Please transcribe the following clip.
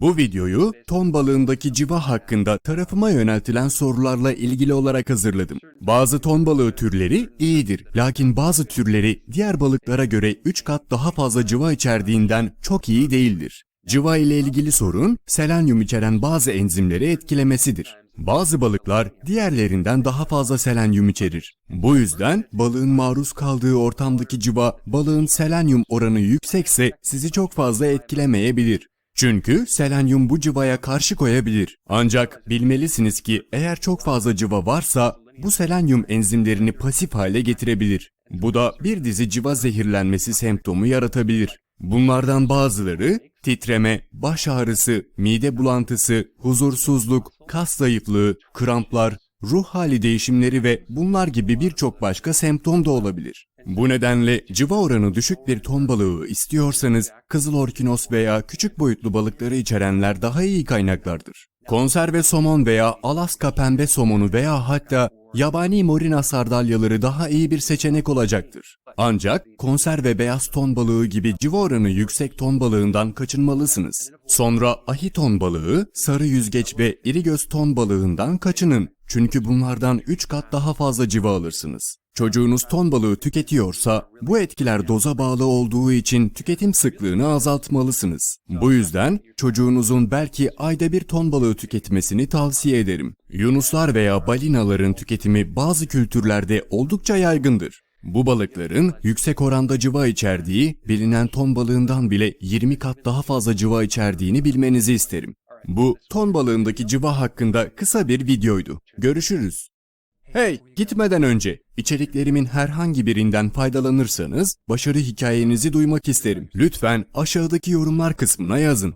Bu videoyu ton balığındaki civa hakkında tarafıma yöneltilen sorularla ilgili olarak hazırladım. Bazı ton balığı türleri iyidir. Lakin bazı türleri diğer balıklara göre 3 kat daha fazla civa içerdiğinden çok iyi değildir. Civa ile ilgili sorun, selenyum içeren bazı enzimleri etkilemesidir. Bazı balıklar diğerlerinden daha fazla selenyum içerir. Bu yüzden balığın maruz kaldığı ortamdaki civa, balığın selenyum oranı yüksekse sizi çok fazla etkilemeyebilir. Çünkü selenyum bu civaya karşı koyabilir. Ancak bilmelisiniz ki eğer çok fazla civa varsa bu selenyum enzimlerini pasif hale getirebilir. Bu da bir dizi civa zehirlenmesi semptomu yaratabilir. Bunlardan bazıları titreme, baş ağrısı, mide bulantısı, huzursuzluk, kas zayıflığı, kramplar, ruh hali değişimleri ve bunlar gibi birçok başka semptom da olabilir. Bu nedenle civa oranı düşük bir ton balığı istiyorsanız kızıl orkinos veya küçük boyutlu balıkları içerenler daha iyi kaynaklardır. Konserve somon veya Alaska pembe somonu veya hatta yabani morina sardalyaları daha iyi bir seçenek olacaktır. Ancak konserve beyaz ton balığı gibi civa oranı yüksek ton balığından kaçınmalısınız. Sonra ahi ton balığı, sarı yüzgeç ve iri göz ton balığından kaçının. Çünkü bunlardan 3 kat daha fazla civa alırsınız. Çocuğunuz ton balığı tüketiyorsa bu etkiler doza bağlı olduğu için tüketim sıklığını azaltmalısınız. Bu yüzden çocuğunuzun belki ayda bir ton balığı tüketmesini tavsiye ederim. Yunuslar veya balinaların tüketimi bazı kültürlerde oldukça yaygındır. Bu balıkların yüksek oranda civa içerdiği bilinen ton balığından bile 20 kat daha fazla civa içerdiğini bilmenizi isterim. Bu ton balığındaki civa hakkında kısa bir videoydu. Görüşürüz. Hey, gitmeden önce içeriklerimin herhangi birinden faydalanırsanız başarı hikayenizi duymak isterim. Lütfen aşağıdaki yorumlar kısmına yazın.